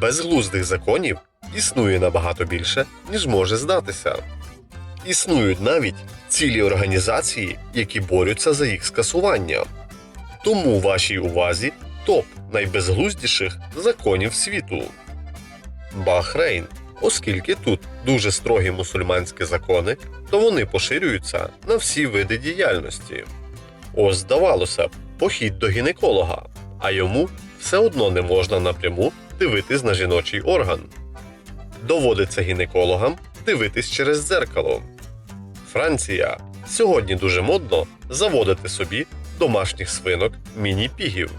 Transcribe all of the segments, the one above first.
безглуздих законів існує набагато більше, ніж може здатися. Існують навіть цілі організації, які борються за їх скасування. Тому вашій увазі топ найбезглуздіших законів світу. Бахрейн. Оскільки тут дуже строгі мусульманські закони, то вони поширюються на всі види діяльності. Ось здавалося б, похід до гінеколога, а йому все одно не можна напряму дивитись на жіночий орган. Доводиться гінекологам дивитись через дзеркало. Франція. Сьогодні дуже модно заводити собі домашніх свинок міні-пігів.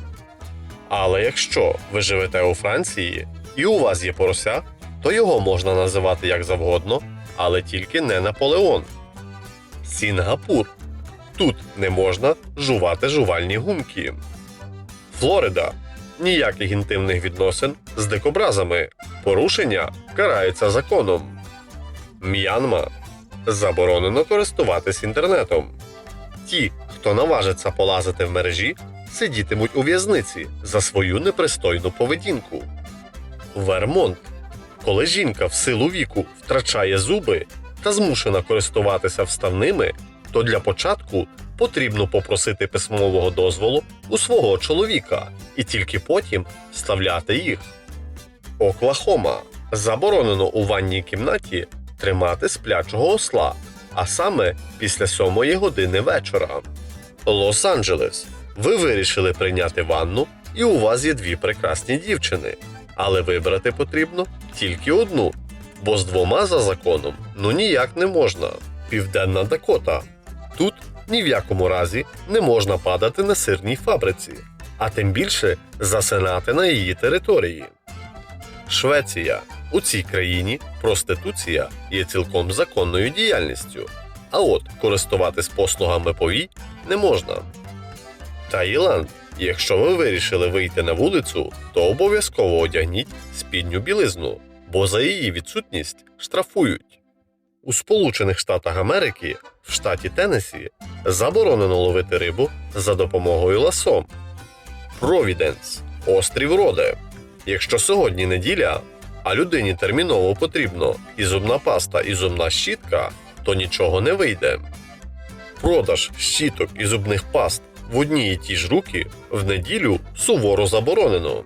Але якщо ви живете у Франції і у вас є порося, то його можна називати як завгодно, але тільки не Наполеон. Сінгапур. Тут не можна жувати жувальні гумки. Флорида. Ніяких інтимних відносин з дикобразами. Порушення карається законом. М'янма. Заборонено користуватись інтернетом. Ті, хто наважиться полазити в мережі, сидітимуть у в'язниці за свою непристойну поведінку. Вермонт. Коли жінка в силу віку втрачає зуби та змушена користуватися вставними, то для початку потрібно попросити письмового дозволу у свого чоловіка і тільки потім вставляти їх. Оклахома. Заборонено у ванній кімнаті тримати сплячого осла, а саме після сьомої години вечора. Лос-Анджелес. Ви вирішили прийняти ванну, і у вас є дві прекрасні дівчини. Але вибрати потрібно тільки одну, бо з двома за законом ну ніяк не можна. Південна Дакота. Тут ні в якому разі не можна падати на сирній фабриці, а тим більше засинати на її території. Швеція. У цій країні проституція є цілком законною діяльністю, а от користуватись послугами повій не можна. Таїланд. Якщо ви вирішили вийти на вулицю, то обов'язково одягніть спідню білизну, бо за її відсутність штрафують. У Сполучених Штатах Америки, в штаті Теннессі, заборонено ловити рибу за допомогою ласо. Провіденс острів Роде. Якщо сьогодні неділя, а людині терміново потрібно і зубна паста, і зубна щітка, то нічого не вийде. Продаж щіток і зубних паст в одні і ті ж руки в неділю суворо заборонено.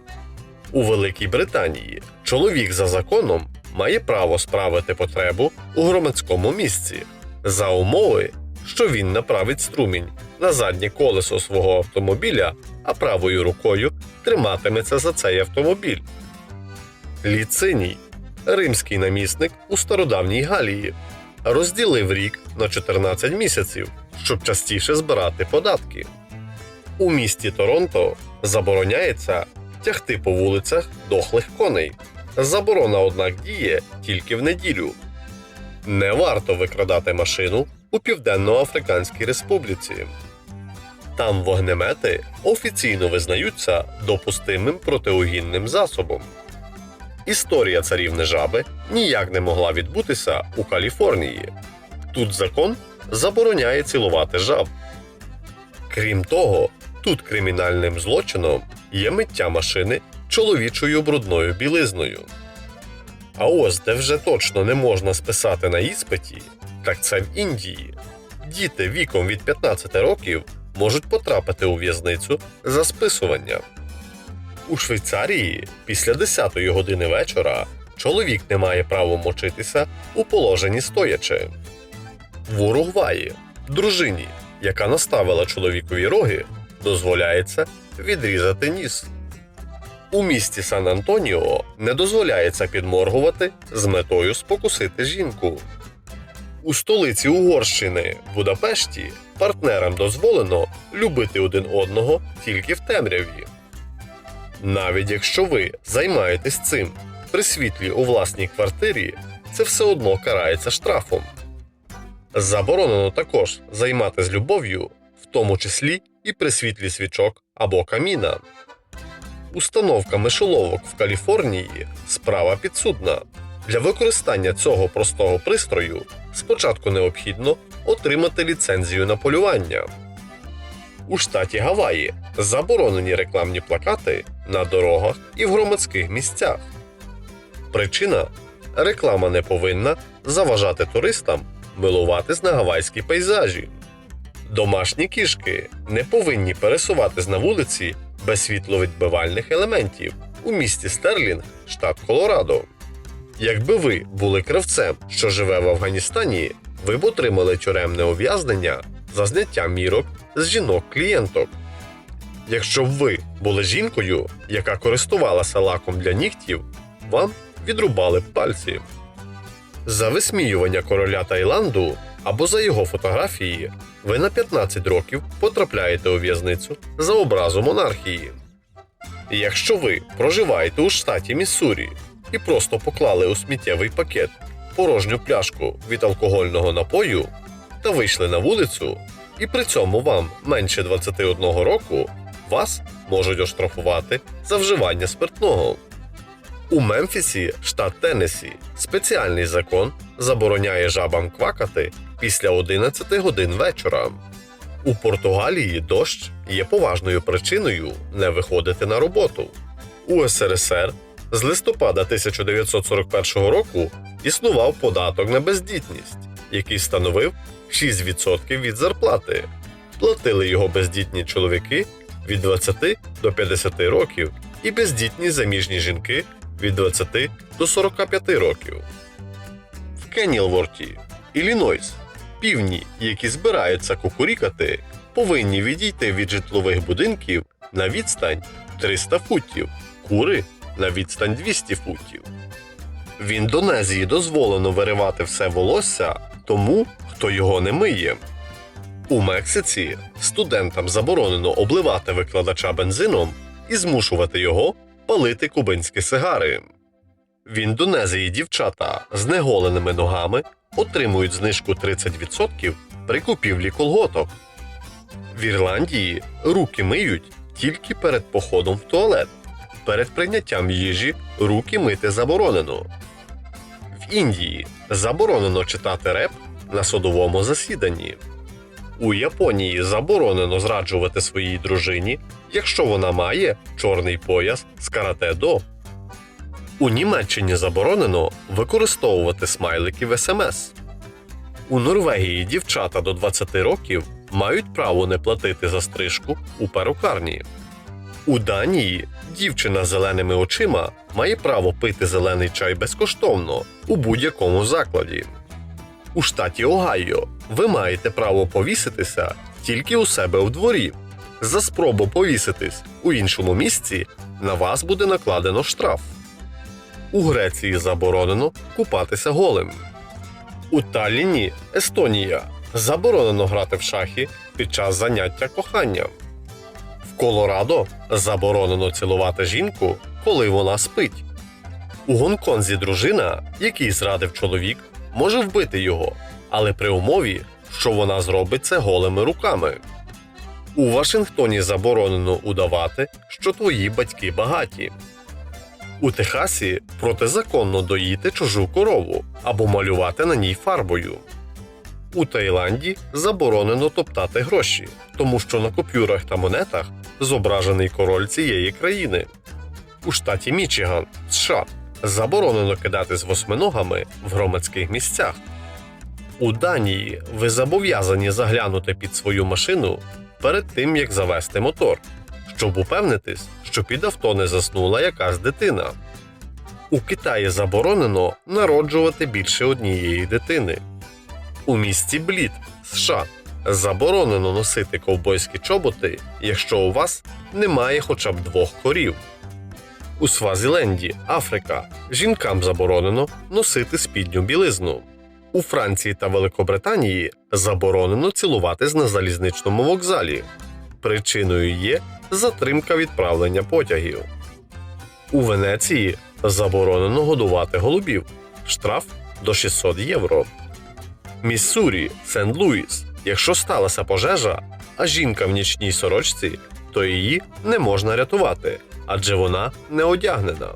У Великій Британії чоловік за законом має право справити потребу у громадському місці за умови, що він направить струмінь на заднє колесо свого автомобіля, а правою рукою триматиметься за цей автомобіль. Ліциній римський намісник у стародавній Галії розділив рік на 14 місяців, щоб частіше збирати податки. У місті Торонто забороняється тягти по вулицях дохлих коней. Заборона, однак, діє тільки в неділю. Не варто викрадати машину у Південно-Африканській Республіці. Там вогнемети офіційно визнаються допустимим протиугінним засобом. Історія царівни жаби ніяк не могла відбутися у Каліфорнії. Тут закон забороняє цілувати жаб. Крім того, тут кримінальним злочином є миття машини чоловічою брудною білизною. А ось де вже точно не можна списати на іспиті, так це в Індії. Діти віком від 15 років можуть потрапити у в'язницю за списування. У Швейцарії після 10-ї години вечора чоловік не має права мочитися у положенні стоячи. В Уругваї дружині, яка наставила чоловікові роги, дозволяється відрізати ніс. У місті Сан Антоніо не дозволяється підморгувати з метою спокусити жінку. У столиці Угорщини Будапешті партнерам дозволено любити один одного тільки в темряві. Навіть якщо ви займаєтесь цим при світлі у власній квартирі, це все одно карається штрафом. Заборонено також займатися любов'ю, в тому числі і при світлі свічок або каміна. Установка мишоловок в Каліфорнії справа підсудна. Для використання цього простого пристрою спочатку необхідно отримати ліцензію на полювання. У штаті Гаваї заборонені рекламні плакати на дорогах і в громадських місцях. Причина реклама не повинна заважати туристам милуватись на гавайські пейзажі. Домашні кішки не повинні пересуватись на вулиці без світловідбивальних елементів у місті Стерлінг, штат Колорадо. Якби ви були кравцем, що живе в Афганістані, ви б отримали тюремне ув'язнення за зняття мірок з жінок-клієнток. Якщо б ви були жінкою, яка користувалася лаком для нігтів, вам відрубали б пальці. За висміювання короля Таїланду або за його фотографії ви на 15 років потрапляєте у в'язницю за образу монархії. Якщо ви проживаєте у штаті Міссурі і просто поклали у сміттєвий пакет порожню пляшку від алкогольного напою та вийшли на вулицю, і при цьому вам менше 21 року, вас можуть оштрафувати за вживання спиртного. У Мемфісі, штат Теннессі, спеціальний закон забороняє жабам квакати після 11 годин вечора. У Португалії дощ є поважною причиною не виходити на роботу. У СРСР з листопада 1941 року існував податок на бездітність, який становив 6% від зарплати. Платили його бездітні чоловіки від 20 до 50 років і бездітні заміжні жінки від 20 до 45 років. В Кенілворті, Іллінойс, півні, які збираються кукурікати, повинні відійти від житлових будинків на відстань 300 футів, кури на відстань 200 футів. В Індонезії дозволено виривати все волосся тому, хто його не миє. У Мексиці студентам заборонено обливати викладача бензином і змушувати його палити кубинські сигари. В Індонезії дівчата з неголеними ногами отримують знижку 30% при купівлі колготок. В Ірландії руки миють тільки перед походом в туалет. Перед прийняттям їжі руки мити заборонено. В Індії заборонено читати реп на судовому засіданні. У Японії заборонено зраджувати своїй дружині, якщо вона має чорний пояс з карате-до. У Німеччині заборонено використовувати смайлики в СМС. У Норвегії дівчата до 20 років мають право не платити за стрижку у перукарні. У Данії дівчина з зеленими очима має право пити зелений чай безкоштовно у будь-якому закладі. У штаті Огайо ви маєте право повіситися тільки у себе у дворі. За спробу повіситись у іншому місці на вас буде накладено штраф. У Греції заборонено купатися голим. У Талліні, Естонія, заборонено грати в шахи під час заняття коханням. В Колорадо заборонено цілувати жінку, коли вона спить. У Гонконзі дружина, який зрадив чоловік, може вбити його, але при умові, що вона зробить це голими руками. У Вашингтоні заборонено удавати, що твої батьки багаті. У Техасі протизаконно доїти чужу корову або малювати на ній фарбою. У Таїланді заборонено топтати гроші, тому що на купюрах та монетах зображений король цієї країни. У штаті Мічиган, США, заборонено кидати з восьминогами в громадських місцях. У Данії ви зобов'язані заглянути під свою машину перед тим, як завести мотор, щоб упевнитись, що під авто не заснула якась дитина. У Китаї заборонено народжувати більше однієї дитини. У місті Блід, США, заборонено носити ковбойські чоботи, якщо у вас немає хоча б двох корів. У Свазіленді, Африка, жінкам заборонено носити спідню білизну. У Франції та Великобританії заборонено цілуватись на залізничному вокзалі. Причиною є затримка відправлення потягів. У Венеції заборонено годувати голубів. Штраф до 600 євро. Міссурі, Сент-Луіс. Якщо сталася пожежа, а жінка в нічній сорочці, то її не можна рятувати, адже вона не одягнена.